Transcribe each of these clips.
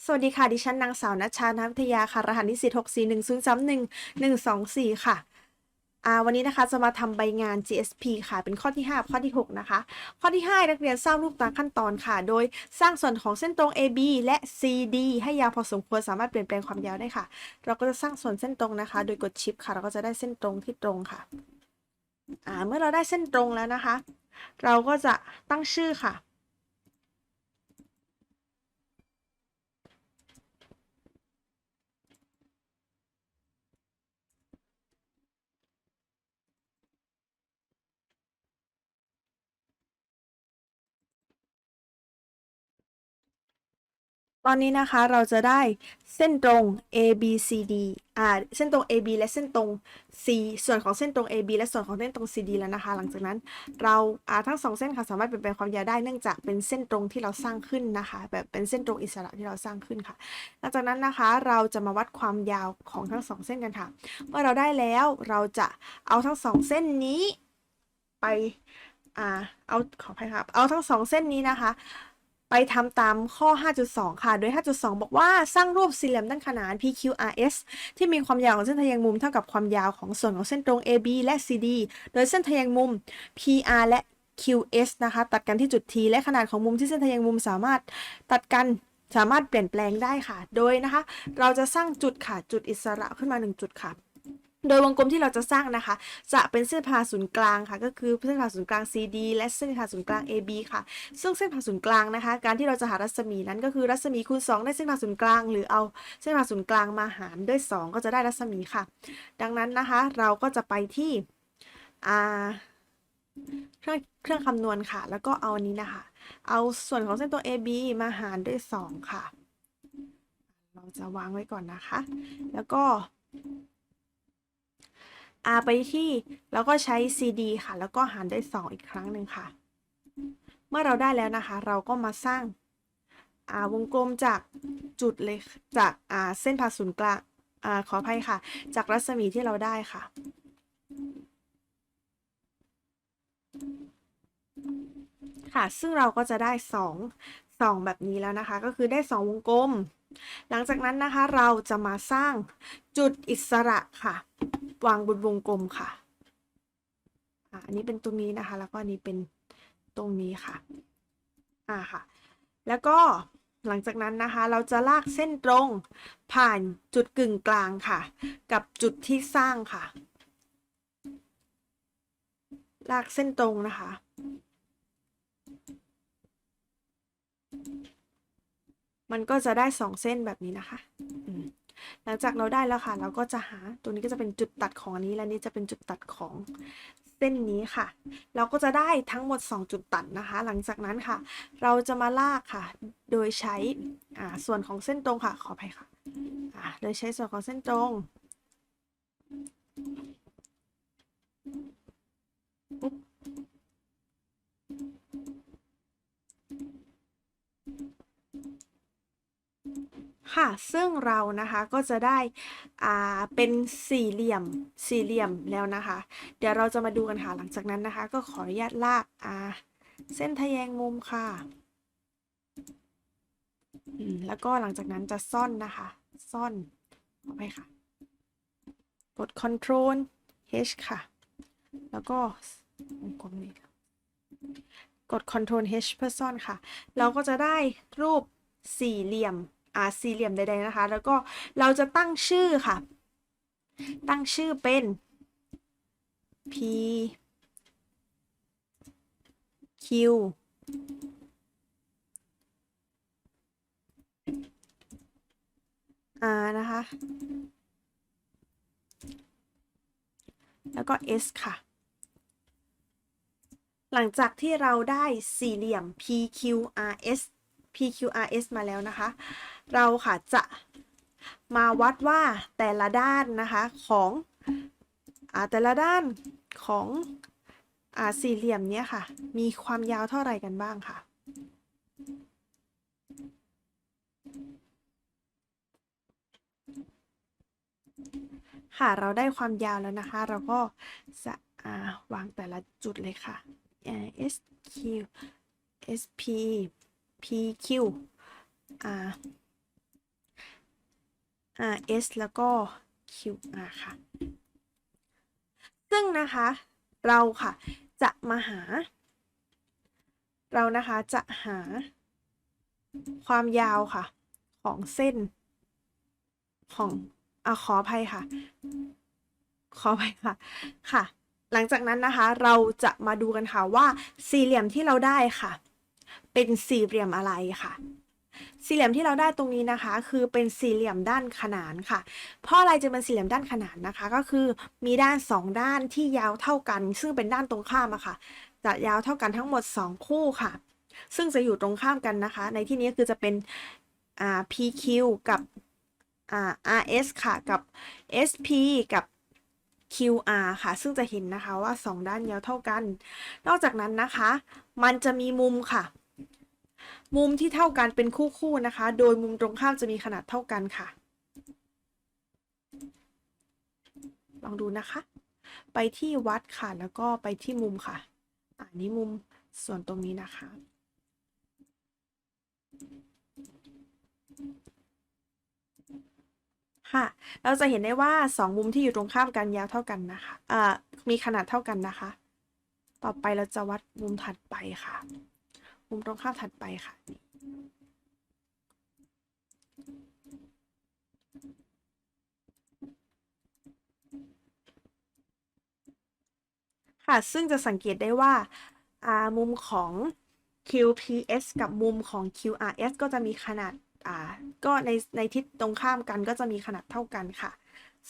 สวัสดีค่ะ ดิฉันนางสาวนัชชานาวิทยาค่ะ รหัสนิสิต6 4 1 0 3 1 1 2 4ค่ะอ่าวันนี้นะคะจะมาทำใบงาน GSP ค่ะ เป็นข้อที่ 5 ข้อที่ 6 นะคะ ข้อที่ 5 นักเรียนสร้างรูปตามขั้นตอนค่ะ โดยสร้างส่วนของเส้นตรง AB และ CD ให้ยาวพอสมควรสามารถเปลี่ยนแปลงความยาวได้ค่ะ เราก็จะสร้างส่วนเส้นตรงนะคะ โดยกดชิปค่ะ เราก็จะได้เส้นตรงที่ตรงค่ะอ่าเมื่อเราได้เส้นตรงแล้วนะคะ เราก็จะตั้งชื่อค่ะ ตอนนี้นะคะเราจะได้เส้นตรง A B C D อ่าเส้นตรง A B และเส้นตรง C ส่วนของเส้นตรง A B และส่วนของเส้นตรง C D แล้วนะคะ หลังจากนั้นเราอ่าทั้งสองเส้นค่ะสามารถเปลี่ยนแปลงความยาวได้เนื่องจากเป็นเส้นตรงที่เราสร้างขึ้นนะคะ แบบเป็นเส้นตรงอิสระที่เราสร้างขึ้นค่ะ หลังจากนั้นนะคะเราจะมาวัดความยาวของทั้งสองเส้นกันค่ะ เมื่อเราได้แล้วเราจะเอาทั้งสองเส้นนี้ไปอ่าเอาขออภัยครับเอาทั้งสองเส้นนี้นะคะ ไปทำตามข้อ 5.2 ค่ะ โดย 5.2 บอกว่าสร้างรูปสี่เหลี่ยมด้านขนาน PQRS ที่มีความยาวของเส้นทะแยงมุมเท่ากับความยาวของส่วนของเส้นตรง AB และ CD โดยเส้นทะแยงมุม PR และ QS นะคะ ตัดกันที่จุด T และขนาดของมุมที่เส้นทะแยงมุมสามารถตัดกันสามารถเปลี่ยนแปลงได้ค่ะ โดยนะคะ เราจะสร้างจุดค่ะ จุดอิสระขึ้นมา 1 จุดค่ะ โดยวงกลมที่เราจะสร้างนะคะ จะเป็นเส้นผ่าศูนย์กลางค่ะ ก็คือเส้นผ่าศูนย์กลาง CD และเส้นผ่าศูนย์กลาง AB ค่ะ ซึ่งเส้นผ่าศูนย์กลางนะคะ การที่เราจะหารัศมีนั้นก็คือรัศมีคูณ2ได้เส้นผ่าศูนย์กลาง หรือเอาเส้นผ่าศูนย์กลางมาหารด้วย 2 ก็จะได้รัศมีค่ะ ดังนั้นนะคะเราก็จะไปที่เครื่องเครื่องคำนวณค่ะ แล้วก็เอาอันนี้นะคะ เอาส่วนของเส้นตัว AB มาหารด้วย 2 ค่ะ เราจะวางไว้ก่อนนะคะ แล้วก็ อาไปที่แล้วก็ใช้ CD ค่ะ แล้วก็หารด้วย 2 อีกครั้งหนึ่งค่ะ เมื่อเราได้แล้วนะคะ เราก็มาสร้างอาวงกลมจากจุดเลยจากอาเส้นผ่าศูนย์กลางอขออภัยค่ะ จากรัศมีที่เราได้ค่ะ ค่ะ ซึ่งเราก็จะได้ 2 2 แบบนี้แล้วนะคะ ก็คือได้ 2 วงกลม หลังจากนั้นนะคะเราจะมาสร้างจุดอิสระค่ะ วางบนวงกลมค่ะอันนี้เป็นตรงนี้นะคะ แล้วก็อันนี้เป็นตรงนี้ค่ะอ่าค่ะ แล้วก็หลังจากนั้นนะคะ เราจะลากเส้นตรงผ่านจุดกึ่งกลางค่ะ กับจุดที่สร้างค่ะ ลากเส้นตรงนะคะ มันก็จะได้สองเส้นแบบนี้นะคะอืมหลังจากเราได้แล้วค่ะ เราก็จะหาตัวนี้ก็จะเป็นจุดตัดของอันนี้และนี่จะเป็นจุดตัดของเส้นนี้ค่ะ เราก็จะได้ทั้งหมด 2 จุดตัดนะคะ หลังจากนั้นค่ะ เราจะมาลากค่ะ โดยใช้อ่าส่วนของเส้นตรงค่ะ ขออภัยค่ะอ่าโดยใช้ส่วนของเส้นตรง ค่ะ ซึ่งเรานะคะก็จะได้อ่าเป็นสี่เหลี่ยมสี่เหลี่ยมแล้วนะคะ เดี๋ยวเราจะมาดูกันค่ะหลังจากนั้นนะคะ ก็ขออนุญาตลากอ่าเส้นทะแยงมุมค่ะแล้วก็หลังจากนั้นจะซ่อนนะคะ ซ่อนขอไปค่ะ กด Ctrl H ค่ะ แล้วก็วงกลมนี้กด Ctrl H เพื่อซ่อนค่ะ เราก็จะได้รูปสี่เหลี่ยม อ่าสี่เหลี่ยมใดๆนะคะ แล้วก็เราจะตั้งชื่อค่ะ ตั้งชื่อเป็น P Q R นะคะ แล้วก็ S ค่ะ หลังจากที่เราได้สี่เหลี่ยม PQRS PQRS มาแล้วนะคะ เราค่ะจะมาวัดว่าแต่ละด้านนะคะของอ่าแต่ละด้านของอ่าสี่เหลี่ยมเนี้ยค่ะ มีความยาวเท่าไหร่กันบ้างค่ะ ค่ะเราได้ความยาวแล้วนะคะ เราก็จะอ่าวางแต่ละจุดเลยค่ะ SQ SP PQ อ่า RS แล้วก็ QR ค่ะ ซึ่งนะคะเราค่ะจะมาหา เรานะคะจะหาความยาวค่ะ ของเส้น ของอขออภัยค่ะ ขออภัยค่ะค่ะ หลังจากนั้นนะคะเราจะมาดูกันค่ะว่าสี่เหลี่ยมที่เราได้ค่ะ เป็นสี่เหลี่ยมอะไรค่ะ สี่เหลี่ยมที่เราได้ตรงนี้นะคะ คือเป็นสี่เหลี่ยมด้านขนานค่ะ เพราะอะไรจะเป็นสี่เหลี่ยมด้านขนานนะคะ ก็คือมีด้านสองด้านที่ยาวเท่ากัน ซึ่งเป็นด้านตรงข้ามอะค่ะ จะยาวเท่ากันทั้งหมด 2 คู่ค่ะ ซึ่งจะอยู่ตรงข้ามกันนะคะ ในที่นี้คือจะเป็นอ่า PQ กับอ่า RS ค่ะ กับ SP กับ QR ค่ะ ซึ่งจะเห็นนะคะว่า 2 ด้านยาวเท่ากัน นอกจากนั้นนะคะ มันจะมีมุมค่ะ มุมที่เท่ากันเป็นคู่ๆนะคะ โดยมุมตรงข้ามจะมีขนาดเท่ากันค่ะ ลองดูนะคะ ไปที่วัดค่ะ แล้วก็ไปที่มุมค่ะ อันนี้มุมส่วนตรงนี้นะคะ ค่ะ เราจะเห็นได้ว่าสองมุมที่อยู่ตรงข้ามกันยาวเท่ากันนะคะอ่ามีขนาดเท่ากันนะคะ ต่อไปเราจะวัดมุมถัดไปค่ะ มุมตรงข้ามถัดไปค่ะค่ะ ซึ่งจะสังเกตได้ว่ามุมของ QPS กับมุมของ QRS ก็จะมีขนาดาก็ในในทิศตรงข้ามกันก็จะมีขนาดเท่ากันค่ะ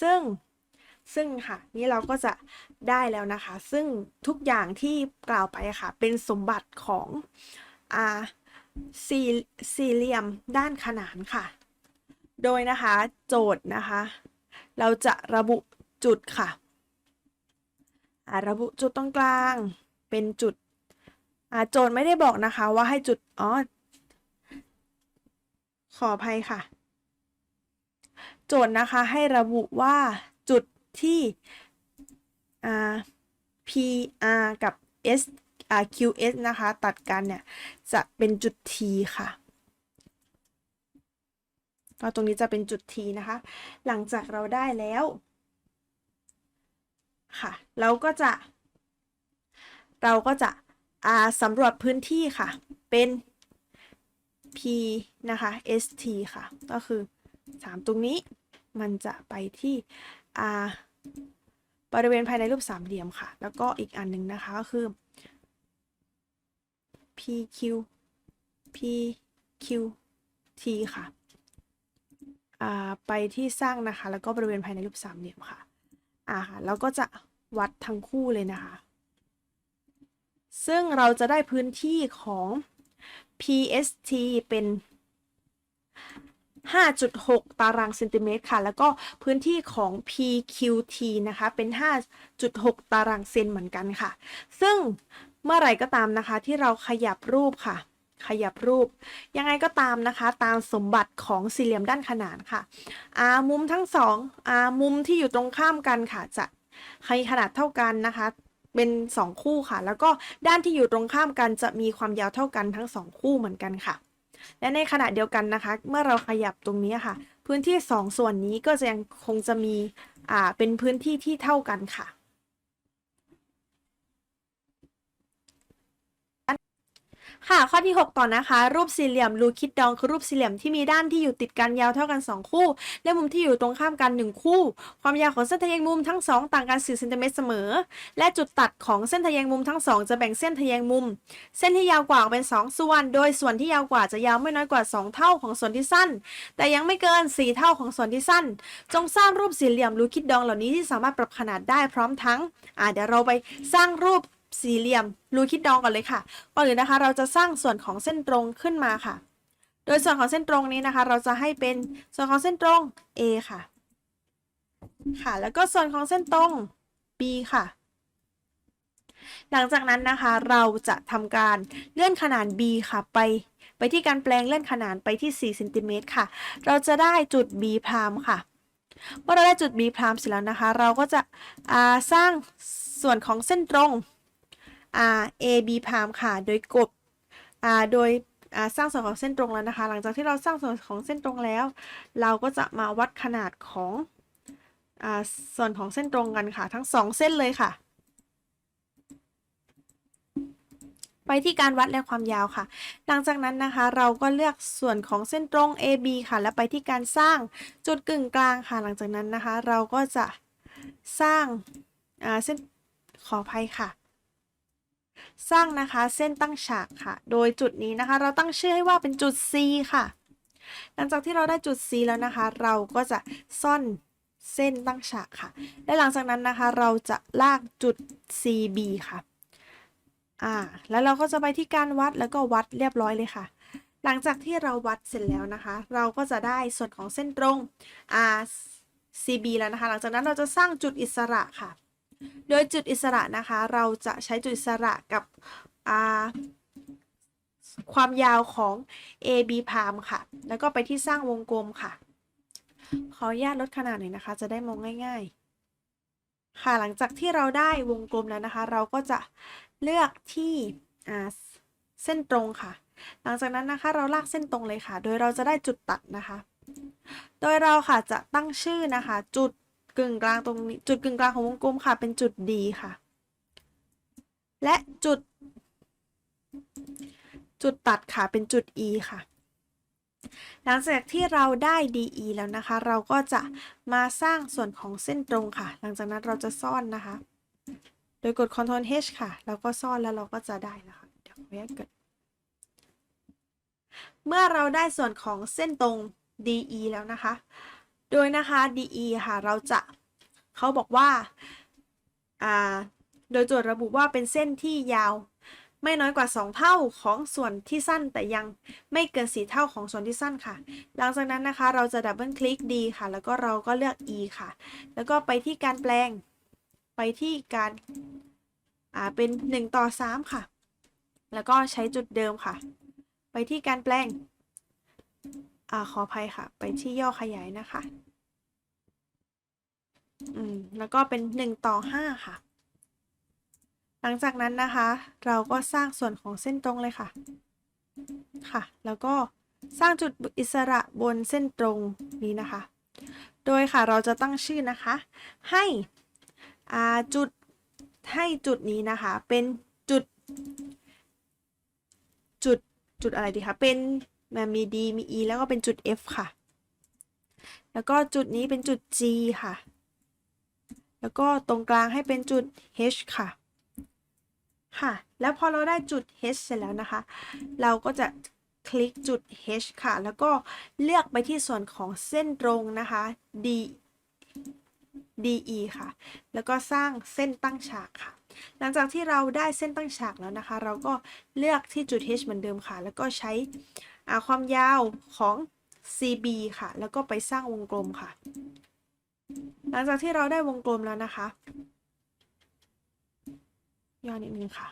ซึ่งซึ่งค่ะ นี่เราก็จะได้แล้วนะคะ ซึ่งทุกอย่างที่กล่าวไปค่ะ เป็นสมบัติของ อ่าสี่สี่เหลี่ยมด้านขนานค่ะ โดยนะคะโจทย์นะคะ เราจะระบุจุดค่ะอ่าระบุจุดตรงกลางเป็นจุดโจทย์ไม่ได้บอกนะคะว่าให้จุดอ๋อขออภัยค่ะ โจทย์นะคะให้ระบุว่าจุดที่ PR กับ S QS นะคะ ตัดกันเนี่ย จะเป็นจุด T ค่ะก็ตรงนี้จะเป็นจุด T นะคะ หลังจากเราได้แล้วค่ะ เราก็จะ เราก็จะอ่าสำรวจพื้นที่ค่ะ เป็น P นะคะ ST ค่ะ ก็คือ 3 ตรงนี้มันจะไปที่อ่าบริเวณภายในรูปสามเหลี่ยมค่ะ แล้วก็อีกอันหนึ่งนะคะก็คือ PQ PQT ค่ะอ่าไปที่สร้างนะคะ แล้วก็บริเวณภายในรูปสามเหลี่ยมค่ะอ่าค่ะแล้วก็จะวัดทั้งคู่เลยนะคะ ซึ่งเราจะได้พื้นที่ของ PST เป็น 5.6 ตารางเซนติเมตรค่ะ แล้วก็พื้นที่ของ PQT นะคะ เป็น 5.6 ตารางเซนเหมือนกันค่ะ ซึ่ง เมื่อไหร่ก็ตามนะคะที่เราขยับรูปค่ะ ขยับรูป ยังไงก็ตามนะคะ ตามสมบัติของสี่เหลี่ยมด้านขนานค่ะอามุมทั้งสองอามุมที่อยู่ตรงข้ามกันค่ะ จะให้ขนาดเท่ากันนะคะ เป็น 2 คู่ค่ะ แล้วก็ด้านที่อยู่ตรงข้ามกันจะมีความยาวเท่ากันทั้ง 2 คู่เหมือนกันค่ะ และในขณะเดียวกันนะคะ เมื่อเราขยับตรงนี้ค่ะ พื้นที่ 2 ส่วนนี้ก็จะยังคงจะมีอ่าเป็นพื้นที่ที่เท่ากันค่ะ ค่ะข้อที่ 6 ต่อนะคะ รูปสี่เหลี่ยมรูคิดดองคือรูปสี่เหลี่ยมที่มีด้านที่อยู่ติดกันยาวเท่ากัน 2 คู่ และมุมที่อยู่ตรงข้ามกัน 1 คู่ ความยาวของเส้นทะแยงมุมทั้ง 2 ต่างกัน4เซนติเมตรเสมอ และจุดตัดของเส้นทะแยงมุมทั้ง 2 จะแบ่งเส้นทะแยงมุม เส้นที่ยาวกว่าเป็น 2 ส่วน โดยส่วนที่ยาวกว่าจะยาวไม่น้อยกว่า 2 เท่าของส่วนที่สั้น แต่ยังไม่เกิน 4 เท่าของส่วนที่สั้น จงสร้างรูปสี่เหลี่ยมรูคิดดองเหล่านี้ที่สามารถปรับขนาดได้พร้อมทั้งอ่าเดี๋ยวเราไปสร้างรูป สี่เหลี่ยมรูคิดดองก่อนเลยค่ะก่อนอื่นนะคะ เราจะสร้างส่วนของเส้นตรงขึ้นมาค่ะ โดยส่วนของเส้นตรงนี้นะคะ เราจะให้เป็นส่วนของเส้นตรง A ค่ะ ค่ะ แล้วก็ส่วนของเส้นตรง B ค่ะ หลังจากนั้นนะคะ เราจะทำการเลื่อนขนาน B ค่ะ ไป ไปที่การแปลงเลื่อนขนานไปที่4เซนติเมตรค่ะ เราจะได้จุด B พรามค่ะเมื่อเราได้จุด B พรามเสร็จแล้วนะคะ เราก็จะสร้างส่วนของเส้นตรง อ่า AB พามค่ะ โดยกบโดยสร้างส่วนของเส้นตรงแล้วนะคะ หลังจากที่เราสร้างส่วนของเส้นตรงแล้ว เราก็จะมาวัดขนาดของอส่วนของเส้นตรงกันค่ะ ทั้งสองเส้นเลยค่ะ ไปที่การวัดและความยาวค่ะ หลังจากนั้นนะคะ เราก็เลือกส่วนของเส้นตรง AB ค่ะ แล้วไปที่การสร้างจุดกึ่งกลางค่ะ หลังจากนั้นนะคะ เราก็จะสร้างเส้นขออภัยค่ะ สร้างนะคะเส้นตั้งฉากค่ะ โดยจุดนี้นะคะ เราตั้งชื่อให้ว่าเป็นจุด C ค่ะ หลังจากที่เราได้จุด C แล้วนะคะ เราก็จะซ่อนเส้นตั้งฉากค่ะ และหลังจากนั้นนะคะ เราจะลากจุด CB ค่ะ อ่า แล้วเราก็จะไปที่การวัดแล้วก็วัดเรียบร้อยเลยค่ะ หลังจากที่เราวัดเสร็จแล้วนะคะ เราก็จะได้ส่วนของเส้นตรง R CB แล้วนะคะ หลังจากนั้นเราจะสร้างจุดอิสระค่ะ โดยจุดอิสระนะคะ เราจะใช้จุดอิสระกับความยาวของ AB พามค่ะ แล้วก็ไปที่สร้างวงกลมค่ะ ขออนุญาตลดขนาดหน่อยนะคะ จะได้มองง่าย ๆ ค่ะ หลังจากที่เราได้วงกลมแล้วนะคะ เราก็จะเลือกที่เส้นตรงค่ะ หลังจากนั้นนะคะ เราลากเส้นตรงเลยค่ะ โดยเราจะได้จุดตัดนะคะ โดยเราค่ะจะตั้งชื่อนะคะ จุด กึ่งกลางตรงนี้จุดกึ่งกลางของวงกลมค่ะ เป็นจุด D ค่ะ และจุด จุดตัดค่ะเป็นจุด E ค่ะ หลังจากที่เราได้ DE แล้วนะคะ เราก็จะมาสร้างส่วนของเส้นตรงค่ะ หลังจากนั้นเราจะซ่อนนะคะ โดยกด Ctrl H ค่ะ แล้วก็ซ่อนแล้วเราก็จะได้แล้วค่ะเดี๋ยวขออนุญาดเมื่อเราได้ส่วนของเส้นตรง DE แล้วนะคะ โดยนะคะ DE ค่ะ เราจะเขาบอกว่าอ่า โดยโจทย์ระบุว่าเป็นเส้นที่ยาว ไม่น้อยกว่า 2 เท่าของส่วนที่สั้น แต่ยังไม่เกิน 4 เท่าของส่วนที่สั้นค่ะ หลังจากนั้นนะคะเราจะดับเบิลคลิก D ค่ะ แล้วก็เราก็เลือก E ค่ะ แล้วก็ไปที่การแปลง ไปที่การอ่าเป็น 1 ต่อ 3 ค่ะ แล้วก็ใช้จุดเดิมค่ะ ไปที่การแปลง อ่าขออภัยค่ะ ไปที่ย่อขยายนะคะ อืม แล้วก็เป็น1ต่อ5ค่ะ หลังจากนั้นนะคะ เราก็สร้างส่วนของเส้นตรงเลยค่ะ ค่ะ แล้วก็สร้างจุดอิสระบนเส้นตรงนี้นะคะ โดยค่ะเราจะตั้งชื่อนะคะ ให้อ่าจุดให้จุดนี้นะคะ เป็นจุด จุดจุดอะไรดีคะ เป็น มี D มี E แล้วก็เป็นจุด F ค่ะ แล้วก็จุดนี้เป็นจุด G ค่ะ แล้วก็ตรงกลางให้เป็นจุด H ค่ะ ค่ะ แล้วพอเราได้จุด H เสร็จแล้วนะคะ เราก็จะคลิกจุด H ค่ะ แล้วก็เลือกไปที่ส่วนของเส้นตรงนะคะ D DE ค่ะ แล้วก็สร้างเส้นตั้งฉากค่ะ หลังจากที่เราได้เส้นตั้งฉากแล้วนะคะ เราก็เลือกที่จุด H เหมือนเดิมค่ะ แล้วก็ใช้าความยาวของ CB ค่ะ แล้วก็ไปสร้างวงกลมค่ะ หลังจากที่เราได้วงกลมแล้วนะคะย่อนิดนึงค่ะ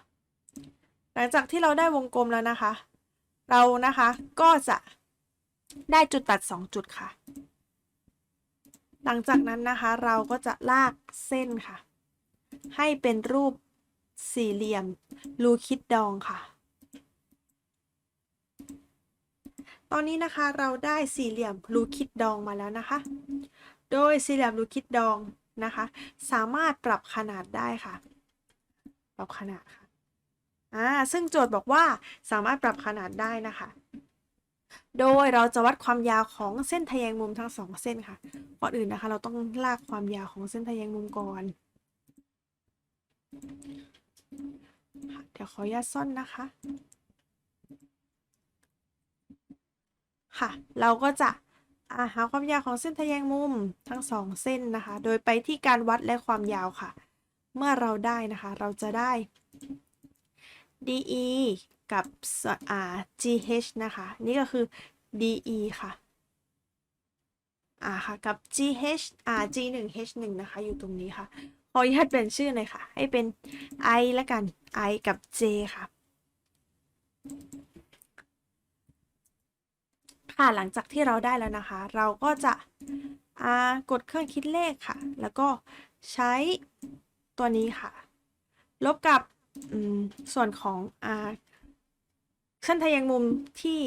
หลังจากที่เราได้วงกลมแล้วนะคะ เรานะคะก็จะได้จุดตัด 2 จุดค่ะ หลังจากนั้นนะคะเราก็จะลากเส้นค่ะ ให้เป็นรูปสี่เหลี่ยมรูคิดดองค่ะ ตอนนี้นะคะเราได้สี่เหลี่ยมรูคิดดองมาแล้วนะคะ โดยสี่เหลี่ยมรูคิดดองนะคะ สามารถปรับขนาดได้ค่ะ ปรับขนาดค่ะอ่าซึ่งโจทย์บอกว่าสามารถปรับขนาดได้นะคะ โดยเราจะวัดความยาวของเส้นทะแยงมุมทั้งสองเส้นค่ะก่อนอื่นนะคะ เราต้องลากความยาวของเส้นทะแยงมุมก่อนเดี๋ยวขออนุญาตซ่อนนะคะ ค่ะ เราก็จะหาความยาวของเส้นทะแยงมุมทั้งสองเส้นนะคะ โดยไปที่การวัดและความยาวค่ะ เมื่อเราได้นะคะ เราจะได้ DE กับ GH นะคะ นี่ก็คือ DE ค่ะอ่าค่ะกับ GH อ่า G1 H1 นะคะ อยู่ตรงนี้ค่ะ ขออนุญาตเปลี่ยนชื่อหน่อยค่ะ ให้เป็น I ละกัน I กับ J ค่ะ ค่ะหลังจากที่เราได้แล้วนะคะ เราก็จะกดเครื่องคิดเลขค่ะ แล้วก็ใช้ตัวนี้ค่ะ ลบกับส่วนของอาเส้นทะแยงมุมที่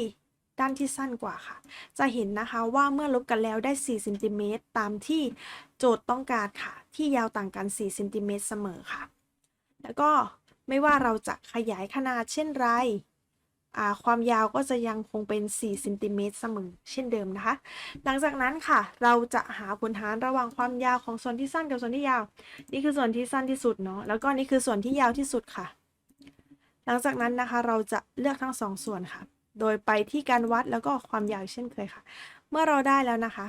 ด้านที่สั้นกว่าค่ะ จะเห็นนะคะว่าเมื่อลบกันแล้วได้4เซนติเมตรตามที่โจทย์ต้องการค่ะ ที่ยาวต่างกัน4เซนติเมตรเสมอค่ะ แล้วก็ไม่ว่าเราจะขยายขนาดเช่นไร ความยาวก็จะยังคงเป็น4เซนติเมตรเสมอเช่นเดิมนะคะ หลังจากนั้นค่ะ เราจะหาผลหารระหว่างความยาวของส่วนที่สั้นกับส่วนที่ยาว นี่คือส่วนที่สั้นที่สุดเนาะ แล้วก็นี่คือส่วนที่ยาวที่สุดค่ะ หลังจากนั้นนะคะเราจะเลือกทั้งสองส่วนค่ะ โดยไปที่การวัดแล้วก็ความยาวเช่นเคยค่ะ เมื่อเราได้แล้วนะคะ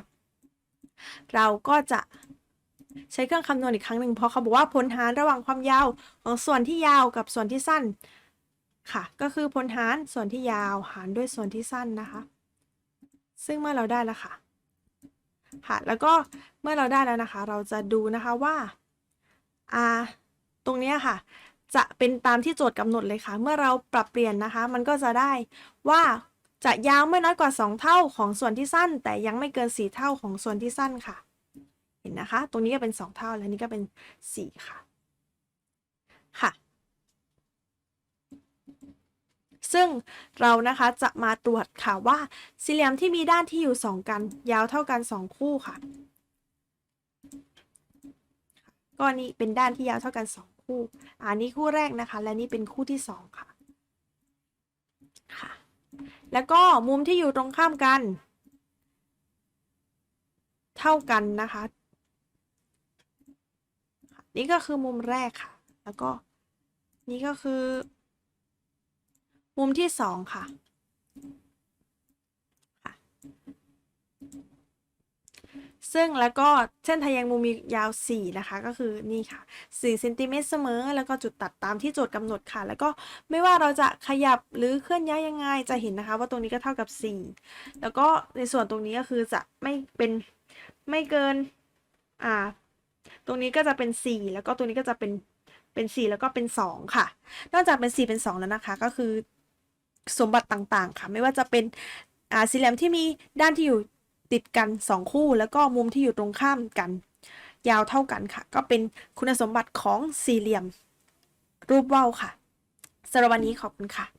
เราก็จะใช้เครื่องคำนวณอีกครั้งหนึ่งเพราะเขาบอกว่าผลหารระหว่างความยาวของส่วนที่ยาวกับส่วนที่สั้น ค่ะ ก็คือผลหารส่วนที่ยาวหารด้วยส่วนที่สั้นนะคะ ซึ่งเมื่อเราได้แล้วค่ะ ค่ะ แล้วก็เมื่อเราได้แล้วนะคะ เราจะดูนะคะว่าอ่าตรงนี้ค่ะ จะเป็นตามที่โจทย์กำหนดเลยค่ะ เมื่อเราปรับเปลี่ยนนะคะ มันก็จะได้ว่าจะยาวไม่น้อยกว่า 2 เท่าของส่วนที่สั้น แต่ยังไม่เกิน 4 เท่าของส่วนที่สั้นค่ะ เห็นนะคะ ตรงนี้ก็เป็น 2 เท่า และนี่ก็เป็น 4 ค่ะ ค่ะ ซึ่งเรานะคะจะมาตรวจค่ะว่าสี่เหลี่ยมที่มีด้านที่อยู่ 2 กัน ยาวเท่ากัน 2 คู่ค่ะก็นี่เป็นด้านที่ยาวเท่ากัน 2 คู่อันนี้คู่แรกนะคะ และนี่เป็นคู่ที่ 2 ค่ะค่ะ แล้วก็มุมที่อยู่ตรงข้ามกัน เท่ากันนะคะ นี่ก็คือมุมแรกค่ะ แล้วก็นี่ก็คือ มุมที่สองค่ะซึ่งแล้วก็เส้นทะแยงมุมมียาว 4 นะคะ ก็คือนี่ค่ะ4เซนติเมตรเสมอ แล้วก็จุดตัดตามที่โจทย์กำหนดค่ะ แล้วก็ไม่ว่าเราจะขยับหรือเคลื่อนย้ายยังไงจะเห็นนะคะ ว่าตรงนี้ก็เท่ากับ 4 แล้วก็ในส่วนตรงนี้ก็คือจะไม่เป็นไม่เกินอ่าตรงนี้ก็จะเป็น 4 แล้วก็ตรงนี้ก็จะเป็นเป็น 4 แล้วก็เป็น 2 ค่ะ นอกจากเป็น 4 เป็น 2 แล้วนะคะ ก็คือ สมบัติต่างๆ ค่ะ ไม่ว่าจะเป็นสี่เหลี่ยมที่มีด้านที่อยู่ติดกัน 2 คู่ แล้วก็มุมที่อยู่ตรงข้ามกัน ยาวเท่ากันค่ะ ก็เป็นคุณสมบัติของสี่เหลี่ยมรูปว่าวค่ะสำหรับวันนี้ขอบคุณค่ะ